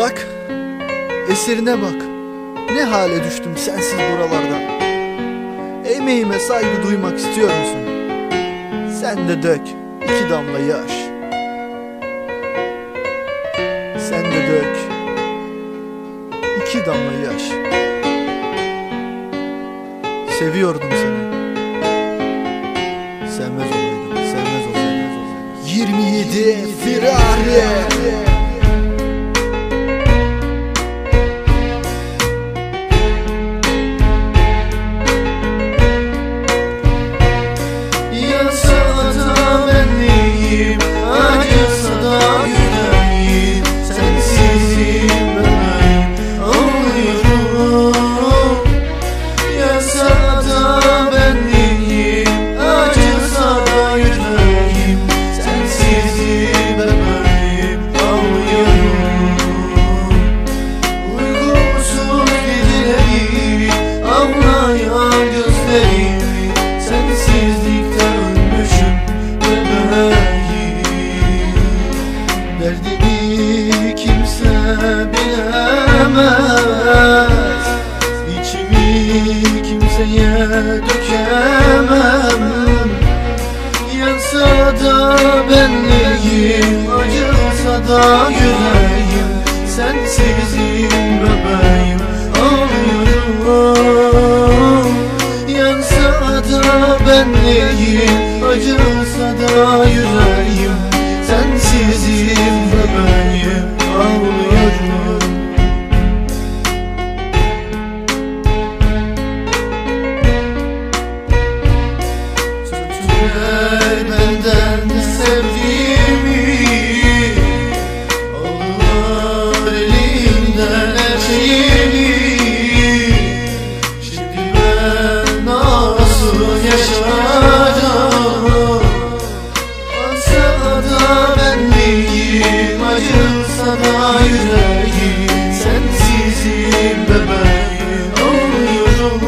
Bak, eserine bak. Ne hale düştüm sensiz buralarda. Emeğime saygı duymak istiyor musun? Sen de dök iki damla yaş. Sen de dök iki damla yaş. Seviyordum seni. Sevmez olaydım, sevmez olaydım. 27 Ferrari. Kimseye dökemem. Yansa da benliğim Acırsa da yüreğim. Sensizim bebeğim. Ağlıyorum. Yansa da benliğim Acırsa da Da yüreğim Sensizim bebeğim. Ağlıyorum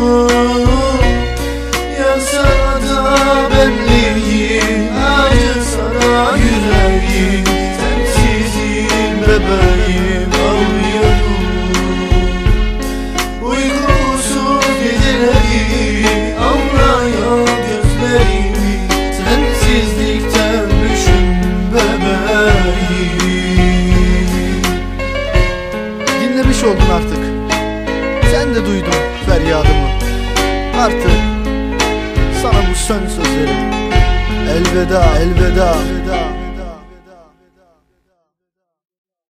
oldun artık. Sen de duydun feryadımı. Artık sana bu son sözleri. Elveda, elveda.